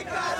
Mexicali.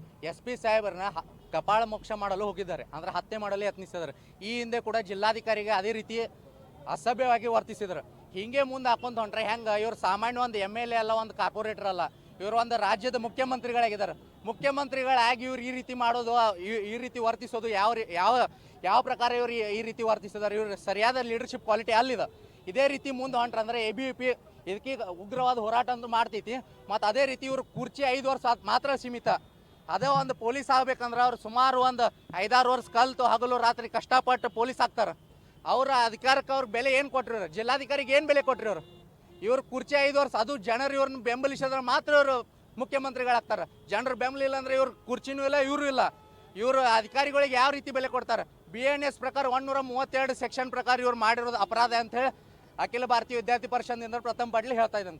S P ಸಾಹೇಬರನ್ನ ಕಪಾಳ ಮೋಕ್ಷ ಮಾಡಲು ಹೋಗಿದ್ದಾರೆ. ಅಂದ್ರೆ ಹತ್ಯೆ ಮಾಡಲು ಯತ್ನಿಸಿದ್ದಾರೆ. ಈ ಹಿಂದೆ ಕೂಡ ಜಿಲ್ಲಾಧಿಕಾರಿಗೆ ಅದೇ ರೀತಿ ಅಸಭ್ಯವಾಗಿ ವರ್ತಿಸಿದ್ರು. ಹಿಂಗೆ ಮುಂದೆ ಹಾಕೊಂತ ಹೊಂಟ್ರೆ ಹೆಂಗೆ? ಇವ್ರು ಸಾಮಾನ್ಯ ಒಂದು ಎಂ ಎಲ್ ಎ ಅಲ್ಲ, ಒಂದು ಕಾರ್ಪೊರೇಟರ್ ಅಲ್ಲ. ಇವರು ಒಂದು ರಾಜ್ಯದ ಮುಖ್ಯಮಂತ್ರಿಗಳಾಗಿದ್ದಾರೆ. ಮುಖ್ಯಮಂತ್ರಿಗಳಾಗಿ ಇವ್ರು ಈ ರೀತಿ ಮಾಡೋದು ಈ- ರೀತಿ ವರ್ತಿಸೋದು ಯಾವ ಯಾವ ಯಾವ ಪ್ರಕಾರ ಇವ್ರು ಈ- ರೀತಿ ವರ್ತಿಸಿದಾರೆ ಇವ್ರು ಸರಿಯಾದ ಲೀಡರ್ಶಿಪ್ ಕ್ವಾಲಿಟಿ ಅಲ್ಲಿದೆ. ಇದೇ ರೀತಿ ಮುಂದೆ ಹೊಂಟ್ರಂದ್ರೆ ಎ ಬಿ ಪಿ ಇದಕ್ಕೆ ಉಗ್ರವಾದ ಹೋರಾಟ ಅಂತೂ ಮಾಡ್ತೈತಿ. ಮತ್ತು ಅದೇ ರೀತಿ ಇವರು ಕುರ್ಚಿ ಐದು ವರ್ಷ ಮಾತ್ರ ಸೀಮಿತ. ಅದೇ ಒಂದು ಪೊಲೀಸ್ ಆಗ್ಬೇಕಂದ್ರೆ ಅವ್ರು ಸುಮಾರು ಒಂದು ಐದಾರು ವರ್ಷ ಕಲ್ತು ಹಗಲು ರಾತ್ರಿ ಕಷ್ಟಪಟ್ಟು ಪೊಲೀಸ್ ಆಗ್ತಾರೆ ಅವರ ಅಧಿಕಾರಕ್ಕೆ ಅವ್ರ ಬೆಲೆ ಏನು ಕೊಟ್ರಿ ಅವ್ರು ಜಿಲ್ಲಾಧಿಕಾರಿಗೆ ಏನು ಬೆಲೆ ಕೊಟ್ರಿ ಅವರು ಇವ್ರು ಕುರ್ಚಿ ಐದು ವರ್ಷ ಅದು ಜನರು ಇವ್ರನ್ನ ಬೆಂಬಲಿಸಿದ್ರೆ ಮಾತ್ರ ಇವರು ಮುಖ್ಯಮಂತ್ರಿಗಳಾಗ್ತಾರೆ ಜನರು ಬೆಂಬಲ ಇಲ್ಲ ಅಂದ್ರೆ ಇವ್ರ ಕುರ್ಚಿನೂ ಇಲ್ಲ ಇವರು ಇಲ್ಲ ಇವರು ಅಧಿಕಾರಿಗಳಿಗೆ ಯಾವ ರೀತಿ ಬೆಲೆ ಕೊಡ್ತಾರೆ ಬಿ ಎನ್ ಎಸ್ ಪ್ರಕಾರ ಒನ್ನೂರ ಮೂವತ್ತೆರಡು ಸೆಕ್ಷನ್ ಪ್ರಕಾರ ಇವ್ರು ಮಾಡಿರೋದು ಅಪರಾಧ ಅಂತ ಹೇಳಿ ಅಖಿಲ ಭಾರತೀಯ ವಿದ್ಯಾರ್ಥಿ ಪರಿಷತ್ನಿಂದ ಪ್ರಥಮ ಬಡ್ಲಿ ಹೇಳ್ತಾ ಇದ್ದಾನೆ